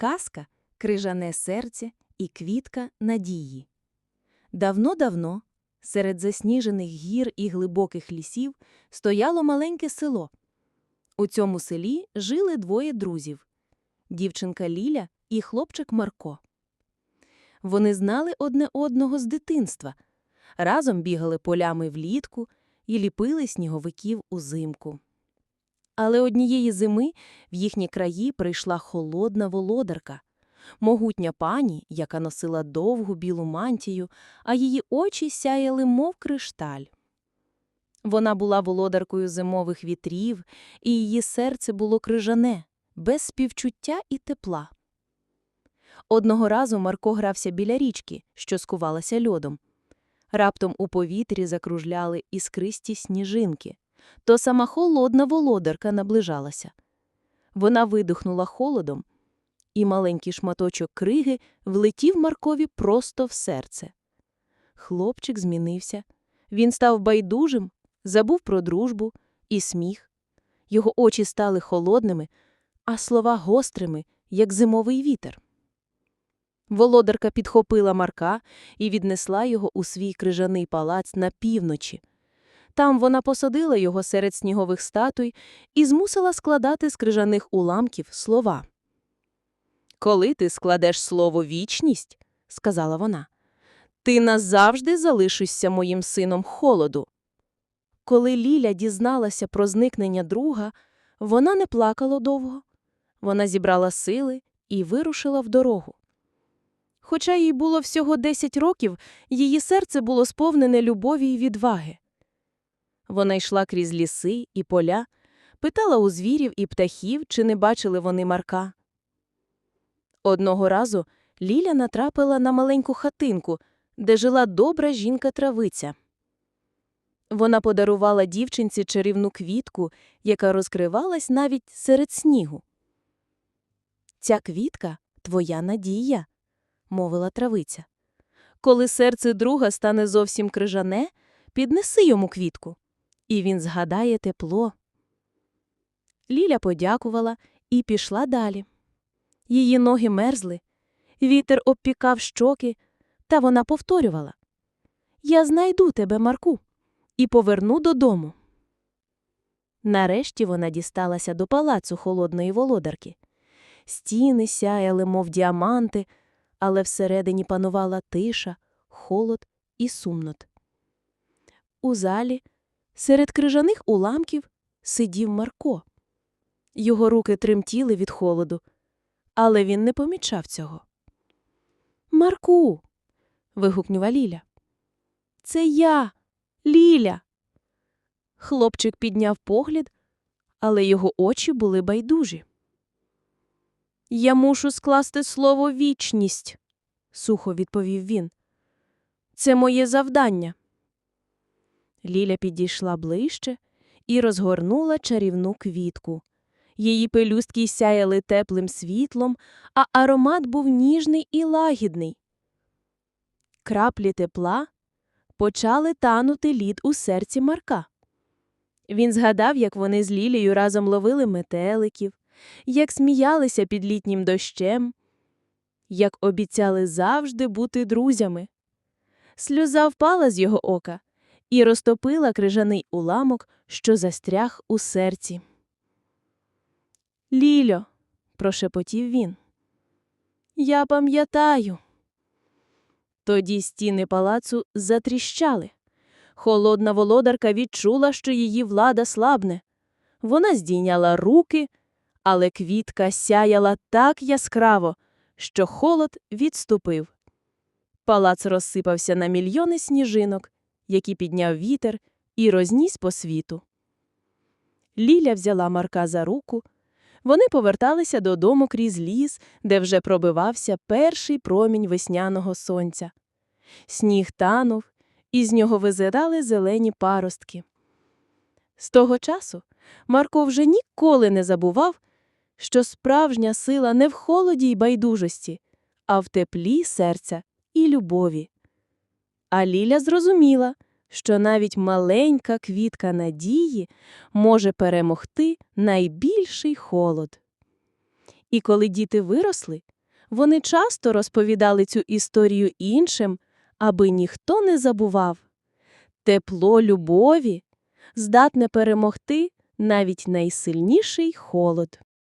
Казка, крижане серце і квітка надії. Давно-давно, серед засніжених гір і глибоких лісів, стояло маленьке село. У цьому селі жили двоє друзів дівчинка Ліля і хлопчик Марко. Вони знали одне одного з дитинства, разом бігали полями влітку і ліпили сніговиків узимку. Але однієї зими в їхні краї прийшла холодна володарка, могутня пані, яка носила довгу білу мантію, а її очі сяяли, мов кришталь. Вона була володаркою зимових вітрів, і її серце було крижане, без співчуття і тепла. Одного разу Марко грався біля річки, що скувалася льодом. Раптом у повітрі закружляли іскристі сніжинки то сама холодна володарка наближалася. Вона видихнула холодом, і маленький шматочок криги влетів Маркові просто в серце. Хлопчик змінився. Він став байдужим, забув про дружбу і сміх. Його очі стали холодними, а слова гострими, як зимовий вітер. Володарка підхопила Марка і віднесла його у свій крижаний палац на півночі. Там вона посадила його серед снігових статуй і змусила складати з крижаних уламків слова. Коли ти складеш слово вічність, сказала вона, ти назавжди залишишся моїм сином холоду. Коли Ліля дізналася про зникнення друга, вона не плакала довго. Вона зібрала сили і вирушила в дорогу. Хоча їй було всього 10 років, її серце було сповнене любові й відваги. Вона йшла крізь ліси і поля, питала у звірів і птахів, чи не бачили вони Марка. Одного разу Ліля натрапила на маленьку хатинку, де жила добра жінка-травиця. Вона подарувала дівчинці чарівну квітку, яка розкривалась навіть серед снігу. Ця квітка твоя надія, мовила травиця. Коли серце друга стане зовсім крижане, піднеси йому квітку і він згадає тепло. Ліля подякувала і пішла далі. Її ноги мерзли, вітер обпікав щоки, та вона повторювала Я знайду тебе, Марку, і поверну додому. Нарешті вона дісталася до палацу холодної володарки. Стіни сяяли, мов діаманти, але всередині панувала тиша, холод і сумнот. У залі Серед крижаних уламків сидів Марко. Його руки тремтіли від холоду, але він не помічав цього. Марку. вигукнула Ліля. Це я, Ліля. Хлопчик підняв погляд, але його очі були байдужі. Я мушу скласти слово вічність, сухо відповів він. Це моє завдання. Ліля підійшла ближче і розгорнула чарівну квітку. Її пелюстки сяяли теплим світлом, а аромат був ніжний і лагідний. Краплі тепла почали танути лід у серці Марка. Він згадав, як вони з Лілією разом ловили метеликів, як сміялися під літнім дощем, як обіцяли завжди бути друзями. Сльоза впала з його ока, і розтопила крижаний уламок, що застряг у серці. Лільо, прошепотів він. Я пам'ятаю. Тоді стіни палацу затріщали. Холодна володарка відчула, що її влада слабне. Вона здійняла руки, але квітка сяяла так яскраво, що холод відступив. Палац розсипався на мільйони сніжинок, які підняв вітер і розніс по світу. Ліля взяла Марка за руку. Вони поверталися додому крізь ліс, де вже пробивався перший промінь весняного сонця. Сніг танув, і з нього визирали зелені паростки. З того часу Марко вже ніколи не забував, що справжня сила не в холоді й байдужості, а в теплі серця і любові. А Ліля зрозуміла, що навіть маленька квітка надії може перемогти найбільший холод. І коли діти виросли, вони часто розповідали цю історію іншим, аби ніхто не забував. Тепло любові здатне перемогти навіть найсильніший холод.